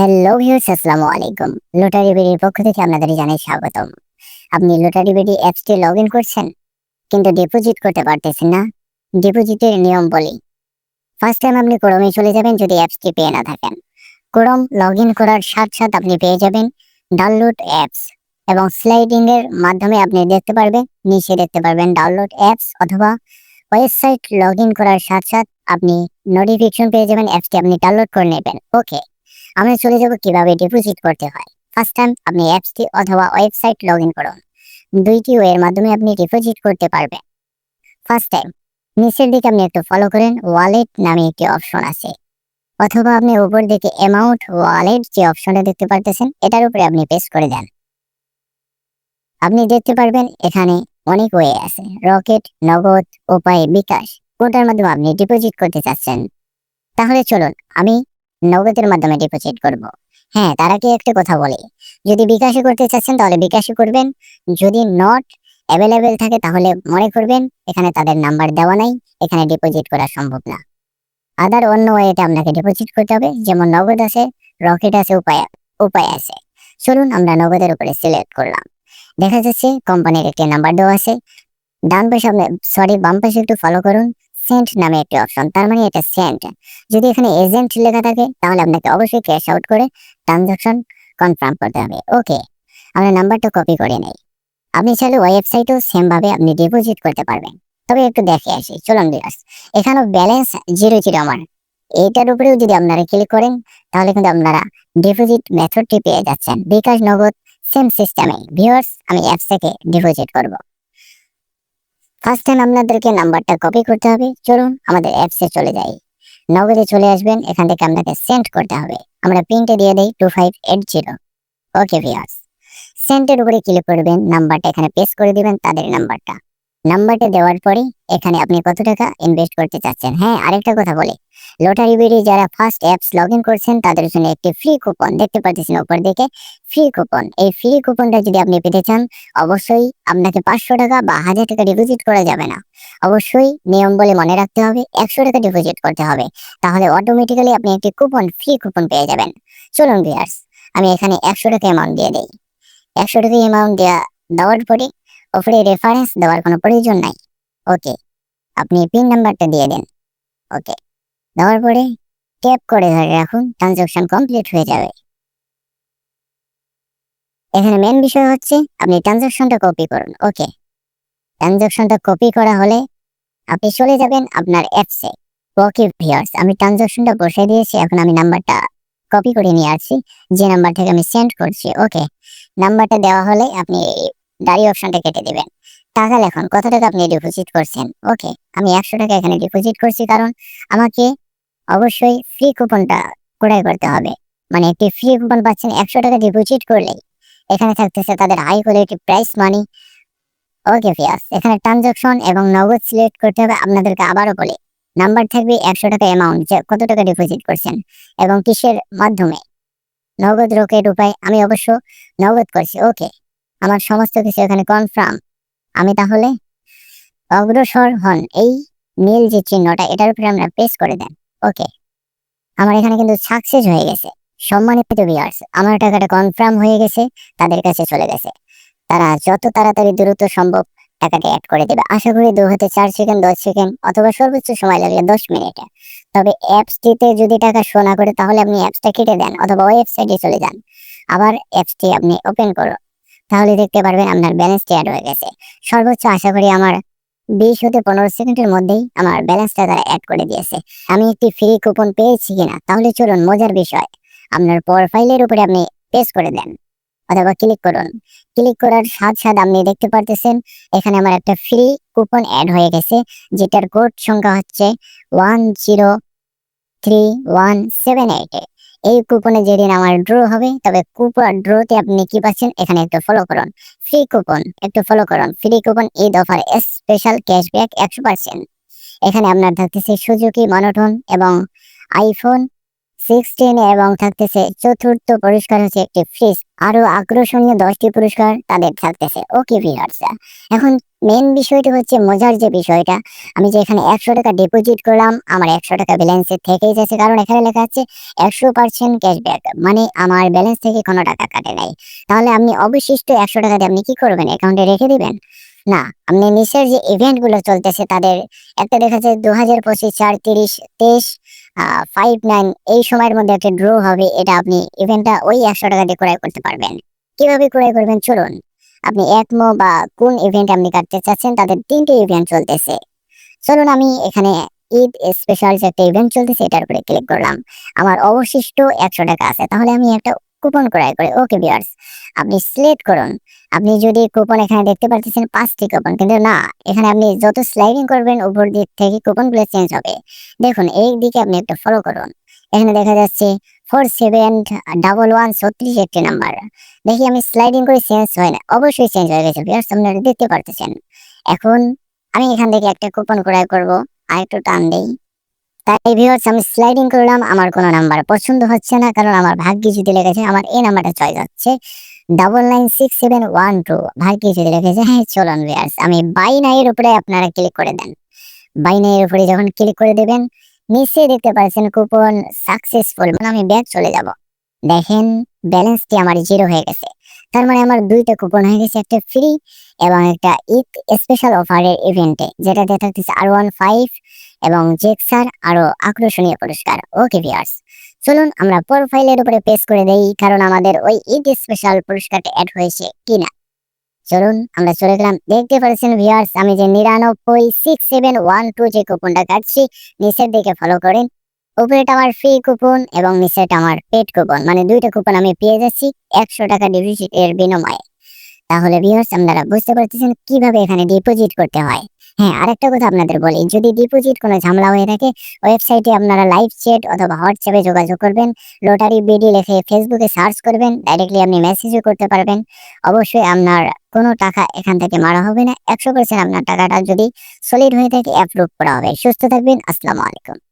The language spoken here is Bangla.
হ্যালো ভিউয়ার্স আসসালামু আলাইকুম। লটারি বিডির পক্ষ থেকে আপনাদের জানাই স্বাগতম। আপনি লটারি বিডি অ্যাপসটি লগ ইন করছেন, কিন্তু ডিপোজিট করতে পারতেছেন না। ডিপোজিটের নিয়ম বলি। ফার্স্ট টাইম আপনি ক্রোমে চলে যাবেন যদি অ্যাপসটি পেয়ে না থাকেন। ক্রোম লগ ইন করার সাথে সাথে আপনি পেয়ে যাবেন ডাউনলোড অ্যাপস এবং স্লাইডিং এর মাধ্যমে আপনি দেখতে পারবেন, নিচে দেখতে পারবেন ডাউনলোড অ্যাপস অথবা ওয়েবসাইট লগ ইন করার সাথে সাথে আপনি নোটিফিকেশন পেয়ে যাবেন অ্যাপসটি আপনি ডাউনলোড করে নেবেন। ওকে আমরা চলে যাব কীভাবে ডিপোজিট করতে হয়। ফার্স্ট টাইম আপনি অ্যাপসটি অথবা ওয়েবসাইট লগ ইন করুন। দুইটি ওয়ের মাধ্যমে আপনি ডিপোজিট করতে পারবেন। ফার্স্ট টাইম নিচের দিকে আপনি একটু ফলো করেন ওয়ালেট নামে একটি অপশন আছে। অথবা আপনি উপর দিকে অ্যামাউন্ট ওয়ালেট যে অপশনটা দেখতে পারতেছেন, এটার উপরে আপনি পেস্ট করে দেন। আপনি দেখতে পারবেন এখানে অনেক ওয়ে আছে। রকেট নগদ, উপায়, বিকাশ, কোনটার মাধ্যমে আপনি ডিপোজিট করতে চাচ্ছেন। তাহলে চলুন, আমি নগদের মাধ্যমে ডিপোজিট করব। হ্যাঁ তার আগে একটা কথা বলি? যদি বিকাশে করতে চাচ্ছেন, তাহলে বিকাশে করবেন। যদি নট অ্যাভেলেবেল থাকে, তাহলে মনে করবেন, এখানে তাদের নাম্বার দেওয়া নাই, এখানে ডিপোজিট করা সম্ভব না। আদার অন্য ওয়েতে আপনাকে ডিপোজিট করতে হবে, যেমন নগদ আছে রকেট আছে, উপায় উপায় আছে। চলুন আমরা নগদের উপরে সিলেক্ট করলাম। দেখা যাচ্ছে কোম্পানির একটি নাম্বার দেওয়া আছে। ডান পাশে সরি বাম পাশে একটু ফলো করুন। সেন্ট নামে একটি অপশন তার মানে এটা সেন্ট। যদি এখানে এজেন্ট লেখা থাকে, তাহলে আপনাকে অবশ্যই ক্যাশ আউট করে ট্রানজাকশন কনফার্ম করতে হবে। ওকে আমরা নাম্বারটা কপি করে নেই। আপনি চাইলে ওয়েবসাইটেও সেম ভাবে আপনি ডিপোজিট করতে পারবেন। তবে একটু দেখে আসি, চলুন বিরাস এখানেও ব্যালেন্স জিরো জিরো আমার। এইটার উপরেও যদি আপনারা ক্লিক করেন, তাহলে কিন্তু আপনারা ডিপোজিট মেথডটি পেয়ে যাচ্ছেন। বিকাশ নগদ সেম সিস্টেমে ভিউয়ার্স আমি অ্যাপস থেকে ডিপোজিট করব। ফার্স্ট টাইম আপনাদেরকে নাম্বারটা কপি করতে হবে। চলুন আমাদের অ্যাপসে চলে যাই। নগদে চলে আসবেন, এখান থেকে আপনাকে সেন্ড করতে হবে। আমরা প্রিন্টে দিয়ে দিই two five eight zero okay viewers সেন্টের উপরে ক্লিক করবেন, নাম্বারটা এখানে পেস্ট করে দিবেন, তাদের নাম্বারটা। নাম্বারটা দেওয়ার পরে এখানে আপনি কত টাকা ইনভেস্ট করতে চাচ্ছেন? হ্যাঁ আরেকটা কথা বলি। লটারি বিডি যারা ফার্স্ট অ্যাপস লগ ইন করছেন, তাদের জন্য একটি ফ্রি কুপন দেখতে পাচ্ছেন উপর দিকে ফ্রি কুপন এই ফ্রি কুপনটা যদি আপনি পেতে চান, অবশ্যই আপনাকে পাঁচশো টাকা বা হাজার টাকা ডিপোজিট করা যাবে না। অবশ্যই নিয়ম বলে মনে রাখতে হবে, একশো টাকা ডিপোজিট করতে হবে। তাহলে অটোমেটিক্যালি আপনি একটি কুপন ফ্রি কুপন পেয়ে যাবেন। চলুন ভিয়ার্স আমি এখানে একশো টাকা অ্যামাউন্ট দিয়ে দিই। একশো টাকা অ্যামাউন্ট দেওয়া দেওয়ার পরে ওপরে রেফারেন্স দেওয়ার কোনো প্রয়োজন নাই। ওকে আপনি পিন নাম্বারটা দিয়ে দিন। ওকে দেওয়ার পরে ট্যাপ করে ধরে রাখুন ট্রানজাকশন কমপ্লিট হয়ে যাবে। এখানে মেন বিষয় হচ্ছে, আপনি ট্রানজাকশনটা কপি করুন। ওকে ট্রানজাকশনটা কপি করা হলে আপনি চলে যাবেন আপনার অ্যাপসে ওকে ভিউয়ার্স আমি ট্রানজাকশনটা বসে দিয়েছি, এখন আমি নাম্বারটা কপি করে নিয়ে আসছি। যে নাম্বার থেকে আমি সেন্ড করছি ওকে নাম্বারটা দেওয়া হলে আপনি ডারি অপশনটা কেটে দেবেন। টাকা লেখন কত টাকা আপনি ডিপোজিট করছেন? ওকে আমি একশো টাকা এখানে ডিপোজিট করছি কারণ আমাকে অবশ্যই ফ্রি কুপনটা ক্রয় করতে হবে। মানে একটি ফ্রি কুপন পাচ্ছেন একশো টাকা ডিপোজিট করলেই। এখানে থাকতেছে তাদের high quality price money okay ফিয়াস এখানে ট্রানজাকশন এবং নগদ সিলেক্ট করতে হবে। আপনাদেরকে আবারও বলি নাম্বার থাকবে একশো টাকা অ্যামাউন্ট যে কত টাকা ডিপোজিট করছেন এবং কিসের মাধ্যমে? নগদ রকেট উপায়, আমি অবশ্য নগদ করছি। ওকে আমার সমস্ত কিছু এখানে কনফার্ম আমি তাহলে অগ্রসর হন এই নীল যে চিহ্নটা, এটার উপরে আমরা প্রেস করে দেন। ওকে আমার এখানে কিন্তু সাকসেস হয়ে গেছে। সম্মানিত ভিউয়ার্স আমার টাকাটা কনফার্ম হয়ে গেছে, তাদের কাছে চলে গেছে। তারা যত তাড়াতাড়ি দ্রুত সম্ভব টাকাটা অ্যাড করে দেবে। আশা করি দু হতে চার সেকেন্ড দশ সেকেন্ড অথবা সর্বোচ্চ সময় লাগলে দশ মিনিটে। তবে অ্যাপসটিতে যদি টাকা শো না করে, তাহলে আপনি অ্যাপসটা কেটে দেন, অথবা ওয়েবসাইটে চলে যান। আবার অ্যাপসটি আপনি ওপেন করুন তাহলে দেখতে পারবেন আপনার ব্যালেন্সটি অ্যাড হয়ে গেছে। সর্বোচ্চ আশা করি আমার বিশ হতে পনেরো সেকেন্ডের মধ্যেই আমার ব্যালেন্সটা তারা অ্যাড করে দিয়েছে। আমি একটি ফ্রি কুপন পেয়েছি কিনা, তাহলে চলুন মজার বিষয়। আপনার প্রোফাইলের উপরে আপনি পেস করে দেন অথবা ক্লিক করুন। ক্লিক করার সাথে সাথে আপনি দেখতে পারতেছেন, এখানে আমার একটা ফ্রি কুপন অ্যাড হয়ে গেছে, যেটার কোড সংখ্যা হচ্ছে one zero three one seven eight এই কুপনে যেদিন আমার ড্র হবে, তবে কুপন ড্রতে আপনি কি পাচ্ছেন, এখানে একটু ফলো করুন। ফ্রি কুপন একটু ফলো করুন। Free coupon Eid offer special cashback একশো পার্সেন্ট এখানে আপনার থাকতেছে সুজুকি মনোটন এবং আইফোন সিক্সটিন এবং থাকতেছে চতুর্থ পুরস্কার হচ্ছে একটি ফ্রিজ। আরও আকর্ষণীয় দশটি পুরস্কার তাদের থাকতেছে। ওকে ভিউয়ার্স এখন মেন বিষয়টা হচ্ছে মজার যে বিষয়টা, আমি যে এখানে একশো টাকা ডিপোজিট করলাম, আমার একশো টাকা ব্যালেন্সে থেকেই যাচ্ছে। কারণ এখানে লেখা আছে একশো পার্সেন্ট ক্যাশব্যাক মানে আমার ব্যালেন্স থেকে কোনো টাকা কাটে নাই। তাহলে আপনি অবশিষ্ট একশো টাকা দিয়ে আপনি কি করবেন? অ্যাকাউন্টে রেখে দিবেন? না, আপনি নিচের যে ইভেন্টগুলো চলতেছে তাদের, একটা দেখা যায় দু হাজার পঁচিশ চার তিরিশ তেইশ ফাইভ নাইন এই সময়ের মধ্যে একটা ড্র হবে, এটা আপনি ইভেন্টটা ওই একশো টাকা দিয়ে ক্রয় করতে পারবেন। কীভাবে ক্রয় করবেন চলুন, আপনি একমো বা কোন ইভেন্ট আপনি কাটতে চাচ্ছেন, তাদের তিনটে ইভেন্ট চলতেছে। চলুন আমি এখানে ঈদ স্পেশাল যে একটা ইভেন্ট চলতেছে, এটার উপরে ক্লিক করলাম। আমার অবশিষ্ট একশো টাকা আছে, তাহলে আমি একটা কুপন ক্রয় করে। ওকে বিয়ার্স আপনি সিলেক্ট করুন। আপনি যদি কুপন এখানে দেখতে পাচ্ছেন পাঁচটি কুপন কিন্তু না, এখানে আপনি যত স্লাইডিং করবেন, উপর দিক থেকে কুপনগুলো চেঞ্জ হবে। দেখুন, এই দিকে আপনি একটা ফলো করুন। এখানে দেখা যাচ্ছে ফোর সেভেন ডাবল ওয়ান ছত্রিশ একটি নাম্বার দেখি আমি স্লাইডিং করে চেঞ্জ হয় না, অবশ্যই চেঞ্জ হয়ে গেছে বিয়ার্স আপনারা দেখতে পারতেছেন। এখন আমি এখান থেকে একটা কুপন ক্রয় করব আর একটু টান দেই। তাই ভিউয়ার্স আমি স্লাইডিং করলাম। আমার কোনো নাম্বার পছন্দ হচ্ছে না, কারণ আমার ভাগ্যে যদি লেগেছে, আমার এই নাম্বারটা চয়েস হচ্ছে। Double nine six seven one two ভাগ্যে যদি লেগেছে হ্যাঁ চলুন ভিউয়ার্স আমি বাই নাইয়ের উপরে আপনারা ক্লিক করে দেন। বাই নাইয়ের উপরে যখন ক্লিক করে দেবেন, নিচে দেখতে পাচ্ছেন কুপন সাকসেসফুল মানে আমি ব্যাক চলে যাব। দেখেন ব্যালেন্সটি আমার জিরো হয়ে গেছে। তার মানে আমার দুইটা কুপন হয়ে গেছে, একটা ফ্রি এবং একটা ঈদ স্পেশাল অফারের ইভেন্টে যেটাতে থাকতেছে আর ওয়ান ফাইভ এবং জেক্সার আরও আকর্ষণীয় পুরস্কার। ওকে ভিউয়ার্স চলুন আমরা প্রোফাইলের উপরে পেস্ট করে দেই, কারণ আমাদের ওই ঈদ স্পেশাল পুরস্কারটা অ্যাড হয়েছে কিনা। চলুন আমরা চলে গেলাম। দেখতে পাচ্ছেন ভিয়ার্স আমি যে নিরানব্বই সিক্স সেভেন ওয়ান টু যে কুপনটা কাটছি, নিচের দিকে ফলো করেন। উপরেটা আমার ফ্রি কুপন এবং নিচেরটা আমার পেড কুপন মানে দুইটা কুপন আমি পেয়ে যাচ্ছি একশো টাকা ডিপোজিট এর বিনিময়ে। তাহলে ভিউয়ার্স আপনারা বুঝতে পারতেছেন কীভাবে এখানে ডিপোজিট করতে হয়। হ্যাঁ আরেকটা কথা আপনাদের বলি, যদি ডিপোজিট কোনো ঝামেলা হয়ে থাকে ওয়েবসাইটে আপনারা লাইভ চ্যাট অথবা হোয়াটসঅ্যাপে যোগাযোগ করবেন লোটারি বিডি লিখে ফেসবুকে সার্চ করবেন ডাইরেক্টলি আপনি মেসেজও করতে পারবেন। অবশ্যই আপনার কোনো টাকা এখান থেকে মারা হবে না, একশো পার্সেন্ট আপনার টাকাটা যদি সলিড হয়ে থাকে অ্যাপ্রুভ করা হবে। সুস্থ থাকবেন, আসসালামু আলাইকুম।